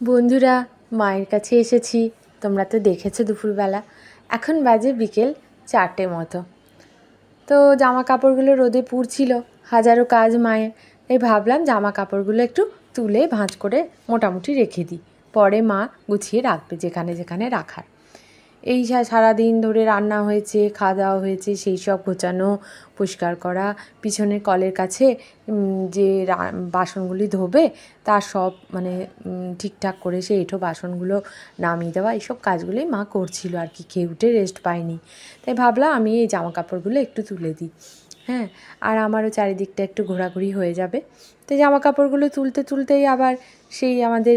বন্ধুরা, মায়ের কাছে এসেছি। তোমরা তো দেখেছ দুপুরবেলা। এখন বাজে বিকেল চারটে মতো। তো জামা কাপড়গুলো রোদে পুড়ছিল, হাজারো কাজ মায়ের। এই ভাবলাম জামা কাপড়গুলো একটু তুলে ভাঁজ করে মোটামুটি রেখে দিই। পরে মা গুছিয়ে রাখবে যেখানে যেখানে রাখার। এই সারাদিন ধরে রান্না হয়েছে খাওয়া দাওয়া হয়েছে, সেই সব গোছানো, পরিষ্কার করা, পিছনের কলের কাছে যে বাসনগুলি ধোবে তার সব মানে ঠিকঠাক করে সে এঁঠো বাসনগুলো নামিয়ে দেওয়া, এইসব কাজগুলোই মা করছিল আর কি, খেয়ে উঠে রেস্ট পায়নি। তাই ভাবলাম আমি এই জামা কাপড়গুলো একটু তুলে দিই। হ্যাঁ আর আমারও চারিদিকটা একটু ঘোরাঘুরি হয়ে যাবে। তো জামা কাপড়গুলো তুলতে তুলতেই আবার সেই আমাদের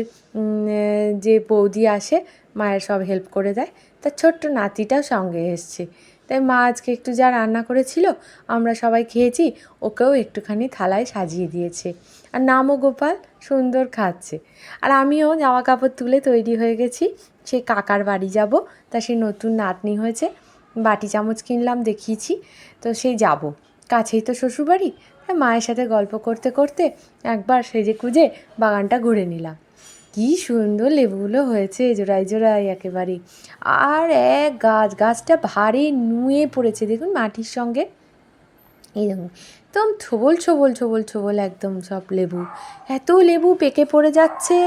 যে বৌদি আসে মায়ের সব হেল্প করে দেয়। তার ছোট্ট নাতিটাও সঙ্গে এসছে। তাই মা আজকে একটু যা রান্না করেছিল, আমরা সবাই খেয়েছি, ওকেও একটুখানি থালায় সাজিয়ে দিয়েছে। আর নামও গোপাল সুন্দর খাচ্ছে। আর আমিও জামা কাপড় তুলে তৈরি হয়ে গেছি। সে কাকার বাড়ি যাব, তা সে নতুন নাতনি হয়েছে, বাটি চামচ কিনলাম, দেখিয়েছি, তো সেই যাব। কাছেই তো শ্বশুরবাড়ি মায়ের সাথে গল্প করতে করতে একবার সেজে কুজে বাগানটা ঘুরে নিলাম। কি সুন্দর লেবুগুলো হয়েছে জোড়ায় জোড়ায় একেবারে আর এক গাছ, গাছটা ভারী নুয়ে পড়েছে, দেখুন মাটির সঙ্গে। এই দেখুন, একদম ছোবল ছোবল ছোবল ছোবল একদম সব লেবু। এত লেবু পেকে পড়ে যাচ্ছে,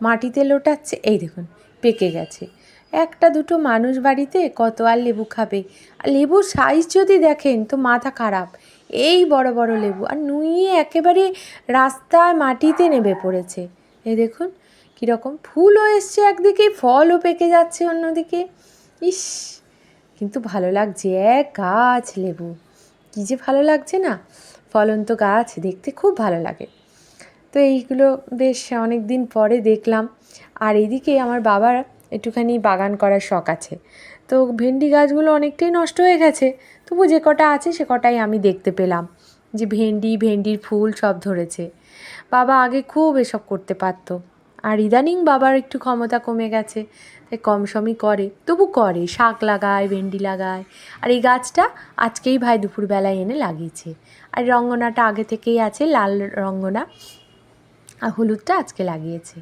মাটিতে লোটাচ্ছে, এই দেখুন, পেকে গেছে। একটা দুটো মানুষ বাড়িতে কত আর লেবু খাবে। আর লেবুর সাইজ যদি দেখেন, তো মাথা খারাপ। এই বড় বড় লেবু, আর নুইয়ে একেবারে রাস্তায় মাটিতে নেমে পড়েছে। এই দেখুন কীরকম? ফুলও এসছে একদিকে, ফলও পেকে যাচ্ছে অন্যদিকে। ইস, কিন্তু ভালো লাগছে এক গাছ লেবু। কী যে ভালো লাগছে না? ফলন্ত গাছ, দেখতে খুব ভালো লাগে। তো এইগুলো বেশ অনেক দিন পরে দেখলাম। আর এইদিকে আমার বাবার একটুখানি বাগান করার শখ আছে। তো ভেন্ডি গাছগুলো অনেকটাই নষ্ট হয়ে গেছে। তবু যে কটা আছে, সে কটাই আমি দেখতে পেলাম। যে ভেন্ডি, ভেন্ডির ফুল সব ধরেছে। বাবা আগে খুব এসব করতে পারতো। আর ইদানিং বাবার একটু ক্ষমতা কমে গেছে, তাই কম সমই করে। তবু করে, শাক লাগায়, ভেন্ডি লাগায়। আর এই গাছটা আজকেই ভাই দুপুরবেলায় এনে লাগিয়েছে। আর রঙ্গনাটা আগে থেকেই আছে, লাল রঙ্গনা। আর হলুদটা আজকে লাগিয়েছে।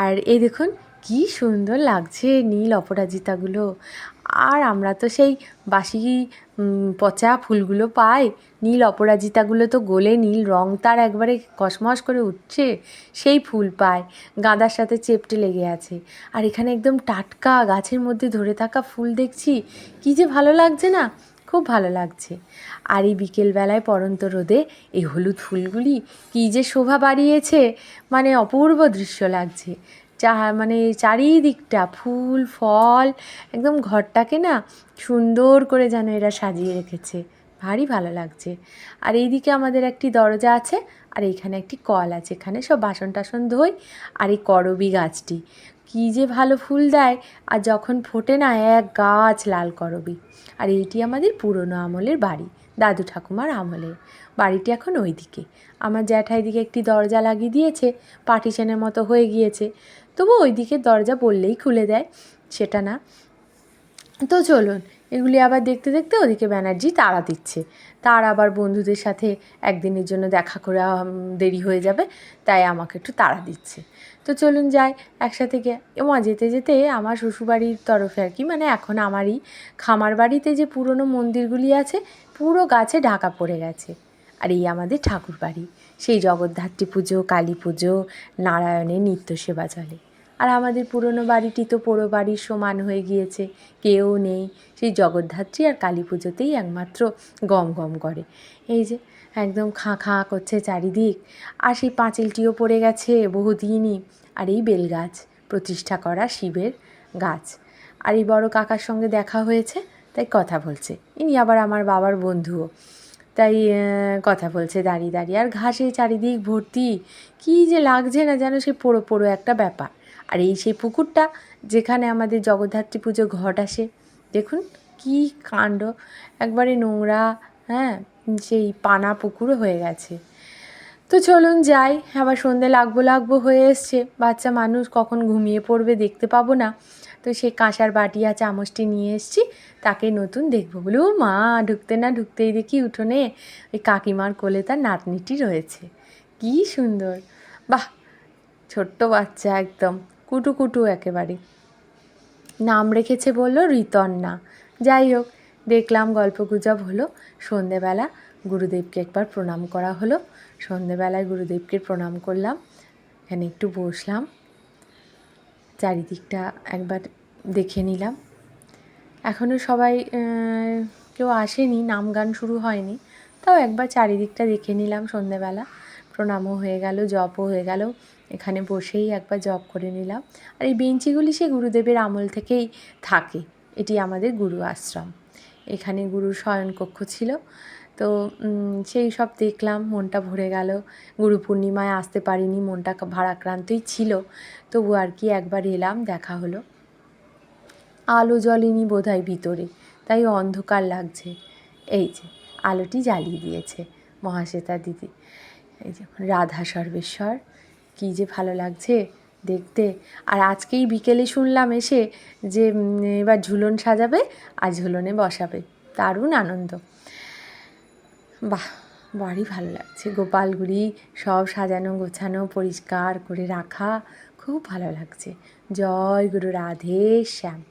আর এই দেখুন, কি সুন্দর লাগছে নীল অপরাজিতাগুলো। আর আমরা তো সেই বাসি পচা ফুলগুলো পাই। নীল অপরাজিতাগুলো তো গলে নীল রং, তার একবারে কসমস করে উঠছে, সেই ফুল পায় গাঁদার সাথে চেপটে লেগে আছে। আর এখানে একদম টাটকা গাছের মধ্যে ধরে থাকা ফুল দেখছি, কি যে ভালো লাগছে না? খুব ভালো লাগছে। আর এই বিকেলবেলায় পরন্ত রোদে এই হলুদ ফুলগুলি কী যে শোভা বাড়িয়েছে মানে অপূর্ব দৃশ্য লাগছে। চা মানে চারিদিকটা, ফুল, ফল, একদম ঘরটাকে না সুন্দর করে যেন এরা সাজিয়ে রেখেছে। ভারী ভালো লাগছে। আর এইদিকে আমাদের একটি দরজা আছে, আর এইখানে একটি কল আছে। এখানে সব বাসন টাসন ধোই, আর এই করবি গাছটি। কী যে ভালো ফুল দেয়, আর যখন ফোটে না এক গাছ লাল করবি। আর এইটি আমাদের পুরনো আমলের বাড়ি। দাদু ঠাকুমার আমলে। বাড়িটি এখন ওই দিকে আমার জ্যাঠাই দিকে একটি দরজা লাগিয়ে দিয়েছে, পার্টিশনের মতো হয়ে গিয়েছে। তবু ওই দিকে দরজা বললেই খুলে দেয়, সেটা না। তো চলুন এগুলি আবার দেখতে দেখতে ওদিকে ব্যানার্জি তাড়া দিচ্ছে। তার আবার বন্ধুদের সাথে একদিনের জন্য দেখা করে দেরি হয়ে যাবে, তাই আমাকে একটু তাড়া দিচ্ছে। তো চলুন যাই একসাথে গিয়ে। এমা যেতে যেতে আমার শ্বশুরবাড়ির তরফে আর কি মানে এখন আমারই খামার বাড়িতে যে পুরনো মন্দিরগুলি আছে, পুরো গাছে ঢাকা পড়ে গেছে। আর এই আমাদের ঠাকুর বাড়ি সেই জগদ্ধাত্রী পুজো, কালী পুজো, নারায়ণের নিত্য সেবা চলে। আর আমাদের পুরনো বাড়িটি তো পোড়ো বাড়ির সমান হয়ে গিয়েছে। কেউ নেই। সেই জগদ্ধাত্রী আর কালী পুজোতেই একমাত্র গম গম করে। এই যে, একদম খাঁ খাঁ করছে চারিদিক। আর সেই পাঁচিলটিও পড়ে গেছে বহুদিনই। আর এই বেলগাছ প্রতিষ্ঠা করা শিবের গাছ। আর এই বড় কাকার সঙ্গে দেখা হয়েছে, তাই কথা বলছে। ইনি আবার আমার বাবার বন্ধুও। তাই কথা বলছে দাঁড়িয়ে দাঁড়িয়ে। আর ঘাসে চারিদিক ভর্তি। কী যে লাগছে না যেন সে পোড়ো পোড়ো একটা ব্যাপার। আর এই সেই পুকুরটা যেখানে আমাদের জগদ্ধাত্রী পুজো ঘট আসে, দেখুন কি কাণ্ড। একবারে নোংরা হ্যাঁ সেই পানা পুকুরও হয়ে গেছে। তো চলুন যাই, আবার সন্ধে লাগবো লাগবো হয়ে এসছে। বাচ্চা মানুষ কখন ঘুমিয়ে পড়বে দেখতে পাবো না। তো সেই কাঁসার বাটি আর চামচটি নিয়ে এসছি, তাকে নতুন দেখব। বলে ও মা, ঢুকতে না ঢুকতেই দেখি উঠোনে ওই কাকিমার কোলে তার নাতনিটি রয়েছে। কি সুন্দর। বাহ, ছোট্ট বাচ্চা একদম। কুটু কুটু একেবারে। নাম রেখেছে বলল ঋতন্না যাই হোক, দেখলাম গল্প গুজব হলো। সন্ধেবেলা গুরুদেবকে একবার প্রণাম করা হলো। সন্ধেবেলায় গুরুদেবকে প্রণাম করলাম। এখানে একটু বসলাম। চারিদিকটা একবার দেখে নিলাম। এখনও সবাই কেউ আসেনি নাম গান শুরু হয়নি। তাও একবার চারিদিকটা দেখে নিলাম সন্ধেবেলা। প্রণামও হয়ে গেল, জপও হয়ে গেল। এখানে বসেই একবার জপ করে নিলাম। আর এই বেঞ্চিগুলি সে গুরুদেবের আমল থেকেই থাকে। এটি আমাদের গুরু আশ্রম। এখানে গুরুর শয়নকক্ষ ছিল। তো সেই সব দেখলাম, মনটা ভরে গেল। গুরু পূর্ণিমায় আসতে পারিনি, মনটা ভারাক্রান্তই ছিল। তবু আর কি একবার এলাম, দেখা হলো। আলো জ্বলেনি বোধহয় ভিতরে, তাই অন্ধকার লাগছে। এই যে, আলোটি জ্বালিয়ে দিয়েছে মহাশ্বেতা দিদি। এই যে, রাধা সর্বেশ্বর। কী যে ভালো লাগছে দেখতে। আর আজকেই বিকেলে শুনলাম এসে যে এবার ঝুলন সাজাবে আর ঝুলনে বসাবে। দারুণ আনন্দ। বাহ, বাড়ি ভালো লাগছে। গোপালগুড়ি সব সাজানো, গোছানো, পরিষ্কার করে রাখা, খুব ভালো লাগছে। জয় গুরু রাধে শ্যাম।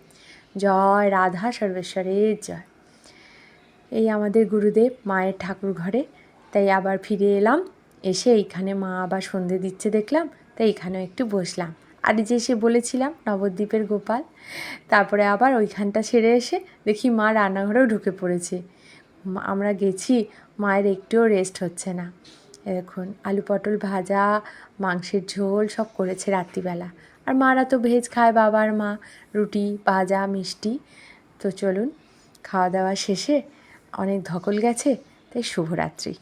জয় রাধা সর্বেশ্বরের জয়। এই আমাদের গুরুদেব, মায়ের ঠাকুর ঘরে। তাই আবার ফিরে এলাম। এসে এইখানে মা আবার সন্ধে দিচ্ছে দেখলাম তাই এখানেও একটু বসলাম। আর যে সে বলেছিলাম নবদ্বীপের গোপাল, তারপরে আবার ওইখানটা সেরে এসে দেখি মা রান্নাঘরেও ঢুকে পড়েছে। আমরা গেছি, মায়ের একটুও রেস্ট হচ্ছে না। এখন আলু পটল ভাজা, মাংসের ঝোল সব করেছে রাত্রিবেলা। আর মারা তো ভেজ খায় বাবার মা, রুটি, ভাজা, মিষ্টি। তো চলুন, খাওয়া দাওয়া শেষে অনেক ধকল গেছে, তাই শুভরাত্রি।